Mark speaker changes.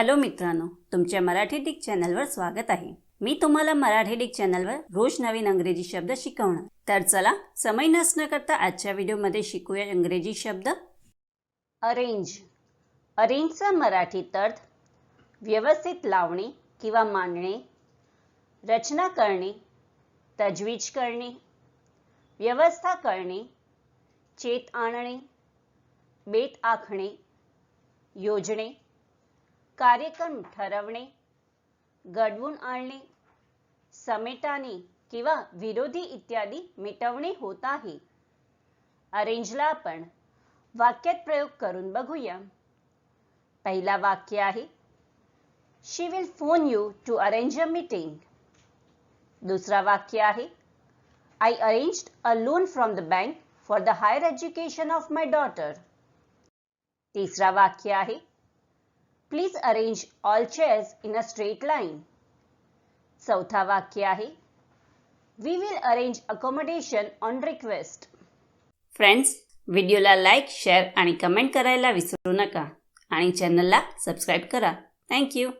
Speaker 1: Hello मित्रांनो तुमच्या Marathi Dick चॅनलवर स्वागत आहे. मी तुम्हाला मराठी डिक चॅनलवर रोज नवीन अंग्रेजी शब्द शिकवणार. तर चला समय नसणं करता आजच्या व्हिडिओमध्ये शिकूया इंग्रजी शब्द. अरेंज. अरेंजचा मराठीत अर्थ व्यवस्थित लावणे किंवा मांडणे रचना करणे तजवीज करणे व्यवस्था करणे चेत आणणे बेत आखणे योजणे कार्यक्रम ठरवणे घडवून आणणे समेटाने किंवा विरोधी इत्यादी मिटवणे होत आहे. अरेंजला आपण वाक्यात प्रयोग करून बघूया. पहिला वाक्य आहे she will phone you to arrange a meeting दुसरा वाक्य आहे I arranged a loan from the bank for the higher education of my daughter तिसरा वाक्य आहे please arrange all chairs in a straight line चौथा वाक्य आहे. We will arrange accommodation on request friends व्हिडिओला लाईक शेअर आणि comment करायला विसरू नका. आणि चॅनलला सबस्क्राईब करा. थँक्यू